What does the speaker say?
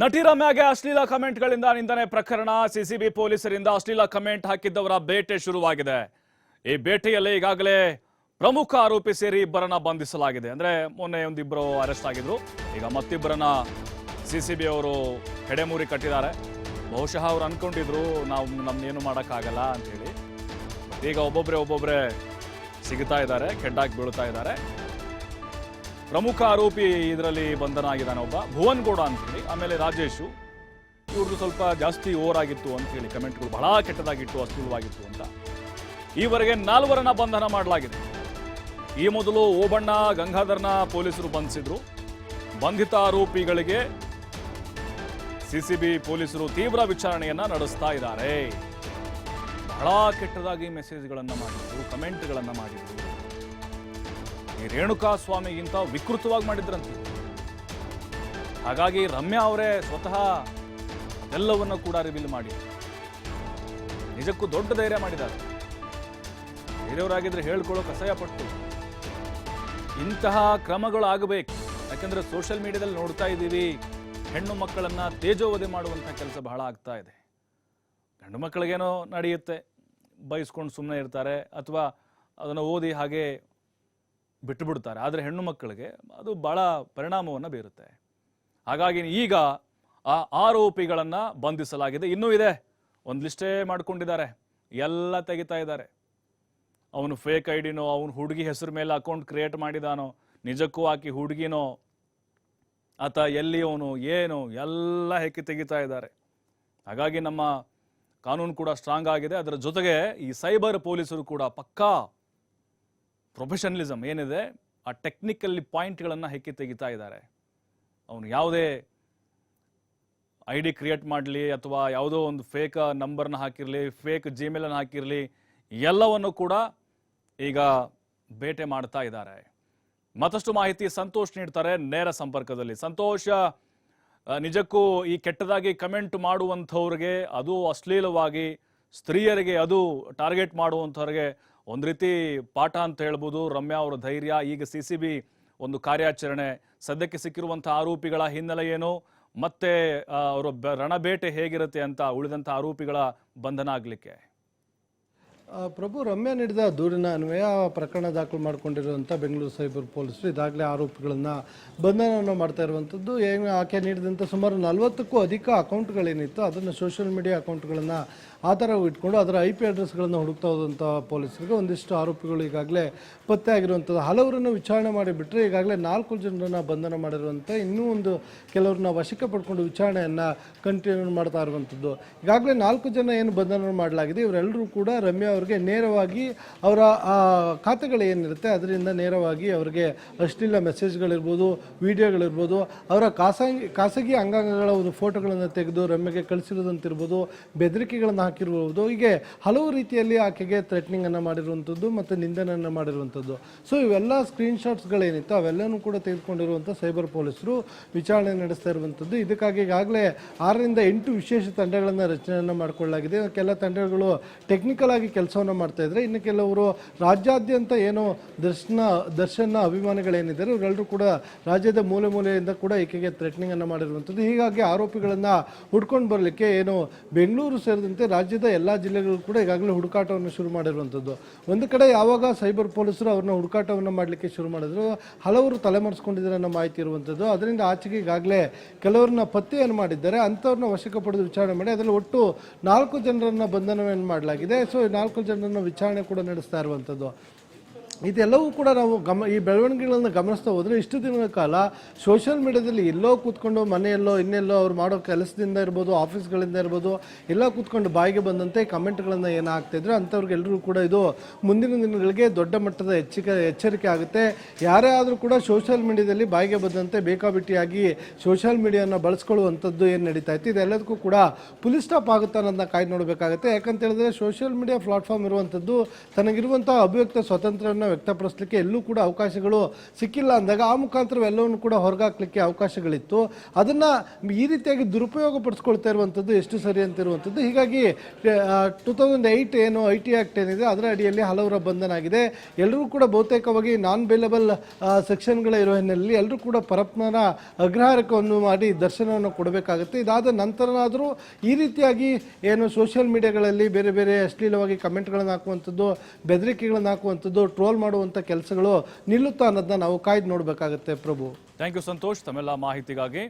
ನಟಿ ರಮ್ಯಾಗೆ ಅಶ್ಲೀಲ ಕಮೆಂಟ್ಗಳಿಂದ ನಿಂದನೆ ಪ್ರಕರಣ. ಸಿಸಿಬಿ ಪೊಲೀಸರಿಂದ ಅಶ್ಲೀಲ ಕಮೆಂಟ್ ಹಾಕಿದ್ದವರ ಬೇಟೆ ಶುರುವಾಗಿದೆ. ಈ ಬೇಟೆಯಲ್ಲಿ ಈಗಾಗಲೇ ಪ್ರಮುಖ ಆರೋಪಿ ಸೇರಿ ಇಬ್ಬರನ್ನ ಬಂಧಿಸಲಾಗಿದೆ. ಅಂದ್ರೆ ಮೊನ್ನೆ ಒಂದಿಬ್ಬರು ಅರೆಸ್ಟ್ ಆಗಿದ್ರು. ಈಗ ಮತ್ತಿಬ್ಬರನ್ನ ಸಿಸಿಬಿ ಅವರು ಹೆಡೆಮೂರಿ ಕಟ್ಟಿದ್ದಾರೆ. ಬಹುಶಃ ಅವ್ರು ಅನ್ಕೊಂಡಿದ್ರು, ನಾವು ನಮ್ಗೇನು ಮಾಡೋಕ್ಕಾಗಲ್ಲ ಅಂತೇಳಿ ಈಗ ಒಬ್ಬೊಬ್ರೆ ಒಬ್ಬೊಬ್ರೆ ಸಿಗ್ತಾ ಇದ್ದಾರೆ ಕೆಡ್ಡಾಗಿ ಬೀಳ್ತಾ ಇದ್ದಾರೆ. ಪ್ರಮುಖ ಆರೋಪಿ ಇದರಲ್ಲಿ ಬಂಧನ ಆಗಿದ್ದಾನೆ ಒಬ್ಬ. ಭುವನ್ ಗೌಡ ಅಂತೇಳಿ, ಆಮೇಲೆ ರಾಜೇಶು. ಇವ್ರದ್ದು ಸ್ವಲ್ಪ ಜಾಸ್ತಿ ಓವರ್ ಆಗಿತ್ತು ಅಂತೇಳಿ ಕಮೆಂಟ್ಗಳು ಬಹಳ ಕೆಟ್ಟದಾಗಿತ್ತು ಅಶ್ಲೀಲವಾಗಿತ್ತು ಅಂತ. ಈವರೆಗೆ ನಾಲ್ವರನ್ನ ಬಂಧನ ಮಾಡಲಾಗಿದೆ. ಈ ಮೊದಲು ಓಬಣ್ಣ, ಗಂಗಾಧರ್ನ ಪೊಲೀಸರು ಬಂಧಿಸಿದ್ರು. ಬಂಧಿತ ಆರೋಪಿಗಳಿಗೆ ಸಿಸಿಬಿ ಪೊಲೀಸರು ತೀವ್ರ ವಿಚಾರಣೆಯನ್ನ ನಡೆಸ್ತಾ ಇದ್ದಾರೆ. ಬಹಳ ಕೆಟ್ಟದಾಗಿ ಮೆಸೇಜ್ಗಳನ್ನು ಮಾಡಿದ್ರು, ಕಮೆಂಟ್ಗಳನ್ನು ಮಾಡಿದ್ರು. ರೇಣುಕಾ ಸ್ವಾಮಿಗಿಂತ ವಿಕೃತವಾಗಿ ಮಾಡಿದ್ರಂತೆ. ಹಾಗಾಗಿ ರಮ್ಯಾ ಅವರೇ ಸ್ವತಃ ಎಲ್ಲವನ್ನು ಕೂಡ ರಿವೀಲ್ ಮಾಡಿ. ನಿಜಕ್ಕೂ ದೊಡ್ಡ ಧೈರ್ಯ ಮಾಡಿದ್ದಾರೆ. ಬೇರೆಯವರಾಗಿದ್ರೆ ಹೇಳ್ಕೊಳ್ಳೋ ಕಸಾಯ ಪಟ್ಟು. ಇಂತಹ ಕ್ರಮಗಳು ಆಗಬೇಕು. ಯಾಕಂದ್ರೆ ಸೋಷಿಯಲ್ ಮೀಡಿಯಾದಲ್ಲಿ ನೋಡ್ತಾ ಇದ್ದೀವಿ, ಹೆಣ್ಣು ಮಕ್ಕಳನ್ನ ತೇಜೋವಧೆ ಮಾಡುವಂಥ ಕೆಲಸ ಬಹಳ ಆಗ್ತಾ ಇದೆ. ಗಂಡು ಮಕ್ಕಳಿಗೇನೋ ನಡೆಯುತ್ತೆ. ಬಯಸ್ಕೊಂಡು ಸುಮ್ಮನೆ ಇರ್ತಾರೆ, ಅಥವಾ ಅದನ್ನು ಓದಿ ಹಾಗೆ ಬಿಟ್ಟು ಬಿಡ್ತಾರೆ ಆದರೆ ಹೆಣ್ಣು ಮಕ್ಕಳಿಗೆ ಅದು ಬಹಳ ಪರಿಣಾಮವನ್ನು ಬೀರುತ್ತೆ. ಹಾಗಾಗಿ ಈಗ ಆ ಆರೋಪಿಗಳನ್ನು ಬಂಧಿಸಲಾಗಿದೆ. ಇನ್ನೂ ಇದೆ. ಒಂದು ಲಿಸ್ಟೇ ಮಾಡ್ಕೊಂಡಿದ್ದಾರೆ. ಎಲ್ಲ ತೆಗಿತಾ ಇದ್ದಾರೆ. ಅವನು ಫೇಕ್ ಐ ಡಿನೋ ಅವನು ಹುಡುಗಿ ಹೆಸರು ಮೇಲೆ ಅಕೌಂಟ್ ಕ್ರಿಯೇಟ್ ಮಾಡಿದಾನೋ, ನಿಜಕ್ಕೂ ಆಕಿ ಹುಡುಗಿನೋ, ಆತ ಎಲ್ಲಿ ಅವನು ಏನು, ಎಲ್ಲ ಹೆಕ್ಕಿ ತೆಗಿತಾ ಇದ್ದಾರೆ. ಹಾಗಾಗಿ ನಮ್ಮ ಕಾನೂನು ಕೂಡ ಸ್ಟ್ರಾಂಗ್ ಆಗಿದೆ. ಅದರ ಜೊತೆಗೆ ಈ ಸೈಬರ್ ಪೊಲೀಸರು ಕೂಡ ಪಕ್ಕಾ ಪ್ರೊಫೆಷನಲಿಸಮ್ ಏನಿದೆ, ಆ ಟೆಕ್ನಿಕಲ್ಲಿ ಪಾಯಿಂಟ್ಗಳನ್ನು ಹೆಕ್ಕಿ ತೆಗಿತಾ ಇದ್ದಾರೆ. ಅವನು ಯಾವುದೇ ಐ ಡಿ ಕ್ರಿಯೇಟ್ ಮಾಡಲಿ ಅಥವಾ ಯಾವುದೋ ಒಂದು ಫೇಕ್ ನಂಬರ್ನ ಹಾಕಿರಲಿ ಫೇಕ್ ಜಿಮೇಲನ್ನು ಹಾಕಿರಲಿ, ಎಲ್ಲವನ್ನು ಕೂಡ ಈಗ ಬೇಟೆ ಮಾಡ್ತಾ ಇದ್ದಾರೆ. ಮತ್ತಷ್ಟು ಮಾಹಿತಿ ಸಂತೋಷ್ ನೀಡ್ತಾರೆ ನೇರ ಸಂಪರ್ಕದಲ್ಲಿ. ಸಂತೋಷ ನಿಜಕ್ಕೂ ಈ ಕೆಟ್ಟದಾಗಿ ಕಮೆಂಟ್ ಮಾಡುವಂಥವ್ರಿಗೆ ಅದು ಅಶ್ಲೀಲವಾಗಿ, ಸ್ತ್ರೀಯರಿಗೆ ಅದು ಟಾರ್ಗೆಟ್ ಮಾಡುವಂಥವ್ರಿಗೆ ಒಂದು ರೀತಿ ಪಾಠ ಅಂತ ಹೇಳ್ಬೋದು. ರಮ್ಯಾ ಅವರ ಧೈರ್ಯ, ಈಗ ಸಿ ಸಿ ಬಿ ಒಂದು ಕಾರ್ಯಾಚರಣೆ. ಸದ್ಯಕ್ಕೆ ಸಿಕ್ಕಿರುವಂಥ ಆರೋಪಿಗಳ ಹಿನ್ನೆಲೆ ಏನು? ಮತ್ತೆ ಅವರ ರಣಬೇಟೆ ಹೇಗಿರುತ್ತೆ ಅಂತ ಉಳಿದಂಥ ಆರೋಪಿಗಳ ಬಂಧನ ಆಗಲಿಕ್ಕೆ. ಪ್ರಭು, ರಮ್ಯಾ ನೀಡಿದ ದೂರಿನ ಅನ್ವಯ ಪ್ರಕರಣ ದಾಖಲು ಮಾಡಿಕೊಂಡಿರುವಂಥ ಬೆಂಗಳೂರು ಸೈಬರ್ ಪೊಲೀಸರು ಇದಾಗಲೇ ಆರೋಪಿಗಳನ್ನು ಬಂಧನವನ್ನು ಮಾಡ್ತಾ ಇರುವಂಥದ್ದು ಏನು ಆಕೆ ನೀಡಿದಂಥ ಸುಮಾರು ನಲವತ್ತಕ್ಕೂ ಅಧಿಕ ಅಕೌಂಟ್ಗಳೇನಿತ್ತು ಅದನ್ನು ಸೋಷಿಯಲ್ ಮೀಡಿಯಾ ಅಕೌಂಟ್ಗಳನ್ನು ಆಧಾರವಾಗಿ ಇಟ್ಕೊಂಡು ಅದರ ಐ ಪಿ ಅಡ್ರೆಸ್ಗಳನ್ನು ಹುಡುಕ್ತಾ ಹೋದಂಥ ಪೊಲೀಸರಿಗೆ ಒಂದಿಷ್ಟು ಆರೋಪಿಗಳು ಈಗಾಗಲೇ ಪತ್ತೆ ಆಗಿರುವಂಥದ್ದು ಹಲವರನ್ನು ವಿಚಾರಣೆ ಮಾಡಿಬಿಟ್ರೆ ಈಗಾಗಲೇ ನಾಲ್ಕು ಜನರನ್ನು ಬಂಧನ ಮಾಡಿರುವಂಥ ಇನ್ನೂ ಒಂದು ಕೆಲವ್ರನ್ನ ವಶಕ್ಕೆ ಪಡ್ಕೊಂಡು ವಿಚಾರಣೆಯನ್ನು ಕಂಟಿನ್ಯೂ ಮಾಡ್ತಾ ಇರುವಂಥದ್ದು ಈಗಾಗಲೇ ನಾಲ್ಕು ಜನ ಏನು ಬಂಧನ ಮಾಡಲಾಗಿದೆ, ಇವರೆಲ್ಲರೂ ಕೂಡ ರಮ್ಯಾ ಅವರಿಗೆ ನೇರವಾಗಿ ಅವರ ಖಾತೆಗಳು ಏನಿರುತ್ತೆ, ಅದರಿಂದ ನೇರವಾಗಿ ಅವರಿಗೆ ಅಶ್ಲೀಲ ಮೆಸೇಜ್ಗಳಿರ್ಬೋದು, ವಿಡಿಯೋಗಳಿರ್ಬೋದು, ಅವರ ಖಾಸಗಿ ಖಾಸಗಿ ಅಂಗಾಂಗಗಳ ಒಂದು ಫೋಟೋಗಳನ್ನು ತೆಗೆದು ರಮ್ಯಗೆ ಕಳಿಸಿರೋದಂತಿರ್ಬೋದು, ಬೆದರಿಕೆಗಳನ್ನು ಹಾಕಿರ್ಬೋದು, ಹೀಗೆ ಹಲವು ರೀತಿಯಲ್ಲಿ ಆಕೆಗೆ ಥ್ರೆಟ್ನಿಂಗನ್ನು ಮಾಡಿರುವಂಥದ್ದು ಮತ್ತು ನಿಂದನೆಯನ್ನು ಮಾಡಿರುವಂಥದ್ದು. ಸೊ ಇವೆಲ್ಲ ಸ್ಕ್ರೀನ್ಶಾಟ್ಸ್ಗಳೇನಿತ್ತು ಅವೆಲ್ಲನೂ ಕೂಡ ತೆಗೆದುಕೊಂಡಿರುವಂಥ ಸೈಬರ್ ಪೊಲೀಸರು ವಿಚಾರಣೆ ನಡೆಸ್ತಾ ಇರುವಂಥದ್ದು. ಇದಕ್ಕಾಗಿ ಈಗಾಗಲೇ ಆರರಿಂದ ಎಂಟು ವಿಶೇಷ ತಂಡಗಳನ್ನು ರಚನೆಯನ್ನು ಮಾಡಿಕೊಳ್ಳಲಾಗಿದೆ. ಕೆಲ ತಂಡಗಳು ಟೆಕ್ನಿಕಲ್ ಆಗಿ ಕೆಲಸವನ್ನು ಮಾಡ್ತಾ ಇದ್ದಾರೆ ಇನ್ನು ಕೆಲವರು ರಾಜ್ಯಾದ್ಯಂತ ಏನು ದರ್ಶನ ದರ್ಶನ ಅಭಿಮಾನಿಗಳೇನಿದ್ದಾರೆ, ಇವರೆಲ್ಲರೂ ಕೂಡ ರಾಜ್ಯದ ಮೂಲೆ ಮೂಲೆಯಿಂದ ಕೂಡ ಈಕೆಗೆ ಥ್ರೆಟ್ನಿಂಗನ್ನು ಮಾಡಿರುವಂಥದ್ದು. ಹೀಗಾಗಿ ಆರೋಪಿಗಳನ್ನು ಹುಡ್ಕೊಂಡು ಬರಲಿಕ್ಕೆ ಏನು ಬೆಂಗಳೂರು ಸೇರಿದಂತೆ ರಾಜ್ಯದ ಎಲ್ಲ ಜಿಲ್ಲೆಗಳು ಕೂಡ ಈಗಾಗಲೇ ಹುಡುಕಾಟವನ್ನು ಶುರು ಮಾಡಿರುವಂಥದ್ದು. ಒಂದು ಕಡೆ ಯಾವಾಗ ಸೈಬರ್ ಪೊಲೀಸರು ಅವ್ರನ್ನ ಹುಡುಕಾಟವನ್ನು ಮಾಡಲಿಕ್ಕೆ ಶುರು ಮಾಡಿದ್ರು, ಹಲವರು ತಲೆಮರೆಸ್ಕೊಂಡಿದ್ದಾರೆ ಅನ್ನೋ ಮಾಹಿತಿ ಇರುವಂಥದ್ದು. ಅದರಿಂದ ಆಚೆಗೆ ಈಗಾಗಲೇ ಕೆಲವರನ್ನ ಪತ್ತೆಯನ್ನು ಮಾಡಿದ್ದಾರೆ, ಅಂಥವ್ರನ್ನ ವಶಕ್ಕೆ ಪಡೆದು ವಿಚಾರಣೆ ಮಾಡಿ, ಅದರಲ್ಲಿ ಒಟ್ಟು ನಾಲ್ಕು ಜನರನ್ನು ಬಂಧನವನ್ನು ಮಾಡಲಾಗಿದೆ. ಸೊ ಈ ನಾಲ್ಕು ಜನರನ್ನು ವಿಚಾರಣೆ ಕೂಡ ನಡೆಸ್ತಾ ಇರುವಂಥದ್ದು. ಇದೆಲ್ಲವೂ ಕೂಡ ನಾವು ಗಮ, ಈ ಬೆಳವಣಿಗೆಗಳನ್ನು ಗಮನಿಸ್ತಾ ಹೋದರೆ ಇಷ್ಟು ದಿನಗಳ ಕಾಲ ಸೋಷಿಯಲ್ ಮೀಡಿಯಾದಲ್ಲಿ ಎಲ್ಲೋ ಕೂತ್ಕೊಂಡು ಮನೆಯಲ್ಲೋ ಇನ್ನೆಲ್ಲೋ ಅವ್ರು ಮಾಡೋ ಕೆಲಸದಿಂದ ಇರ್ಬೋದು, ಆಫೀಸ್ಗಳಿಂದ ಇರ್ಬೋದು, ಎಲ್ಲ ಕೂತ್ಕೊಂಡು ಬಾಯಿಗೆ ಬಂದಂತೆ ಕಮೆಂಟ್ಗಳನ್ನು ಏನು ಹಾಕ್ತಿದ್ರು ಅಂಥವ್ರಿಗೆಲ್ಲರೂ ಕೂಡ ಇದು ಮುಂದಿನ ದಿನಗಳಿಗೆ ದೊಡ್ಡ ಮಟ್ಟದ ಎಚ್ಚರಿಕೆ ಎಚ್ಚರಿಕೆ ಆಗುತ್ತೆ. ಯಾರೇ ಆದರೂ ಕೂಡ ಸೋಷಿಯಲ್ ಮೀಡಿಯಾದಲ್ಲಿ ಬಾಯಿಗೆ ಬಂದಂತೆ ಬೇಕಾಬಿಟ್ಟಿಯಾಗಿ ಸೋಷಿಯಲ್ ಮೀಡಿಯಾನ ಬಳಸ್ಕೊಳ್ಳುವಂಥದ್ದು ಏನು ನಡೀತಾ ಇತ್ತು, ಇದೆಲ್ಲದಕ್ಕೂ ಕೂಡ ಪುಲಿಸ್ ಸ್ಟಾಪ್ ಆಗುತ್ತೆ ಅನ್ನೋದನ್ನ ಕಾಯ್ದು ನೋಡಬೇಕಾಗುತ್ತೆ. ಯಾಕಂತ ಹೇಳಿದ್ರೆ ಸೋಷಿಯಲ್ ಮೀಡಿಯಾ ಪ್ಲಾಟ್ಫಾರ್ಮ್ ಇರುವಂಥದ್ದು ತನಗಿರುವಂಥ ಅಭಿವ್ಯಕ್ತ ಸ್ವಾತಂತ್ರ್ಯವನ್ನು ವ್ಯಕ್ತಪಡಿಸಲಿಕ್ಕೆ ಎಲ್ಲೂ ಕೂಡ ಅವಕಾಶಗಳು ಸಿಕ್ಕಿಲ್ಲ ಅಂದಾಗ ಆ ಮುಖಾಂತರ ಎಲ್ಲವನ್ನು ಕೂಡ ಹೊರಗಾಕ್ಲಿಕ್ಕೆ ಅವಕಾಶಗಳಿತ್ತು. ಅದನ್ನು ಈ ರೀತಿಯಾಗಿ ದುರುಪಯೋಗ ಪಡಿಸ್ಕೊಳ್ತಾ ಇರುವಂಥದ್ದು ಎಷ್ಟು ಸರಿ ಅಂತಿರುವಂಥದ್ದು ಹೀಗಾಗಿ ಟೂ ತೌಸಂಡ್ ಏಯ್ಟ್ ಏನು ಐ ಟಿ ಆಕ್ಟ್ ಏನಿದೆ, ಅದರ ಅಡಿಯಲ್ಲಿ ಹಲವರ ಬಂಧನ ಆಗಿದೆ. ಎಲ್ಲರೂ ಕೂಡ ಬಹುತೇಕವಾಗಿ ನಾನ್ ಬೇಲಬಲ್ ಸೆಕ್ಷನ್ಗಳ ಇರೋ ಹಿನ್ನೆಲೆಯಲ್ಲಿ ಎಲ್ಲರೂ ಕೂಡ ಪರಪ್ನರ ಅಗ್ರಹಾರಕವನ್ನು ಮಾಡಿ ದರ್ಶನವನ್ನು ಕೊಡಬೇಕಾಗುತ್ತೆ. ಇದಾದ ನಂತರನಾದರೂ ಈ ರೀತಿಯಾಗಿ ಏನು ಸೋಷಿಯಲ್ ಮೀಡಿಯಾಗಳಲ್ಲಿ ಬೇರೆ ಬೇರೆ ಅಶ್ಲೀಲವಾಗಿ ಕಮೆಂಟ್ಗಳನ್ನು ಹಾಕುವಂಥದ್ದು, ಬೆದರಿಕೆಗಳನ್ನು ಹಾಕುವಂಥದ್ದು ಟ್ರೋಲ್ ಮಾಡುವಂಥ ಕೆಲಸಗಳು ನಿಲ್ಲುತ್ತಾ ಅನ್ನೋದನ್ನ ನಾವು ಕಾಯ್ದು ನೋಡಬೇಕಾಗುತ್ತೆ ಪ್ರಭು. ಥ್ಯಾಂಕ್ ಯು ಸಂತೋಷ್ ತಮ್ಮೆಲ್ಲ ಮಾಹಿತಿಗಾಗಿ.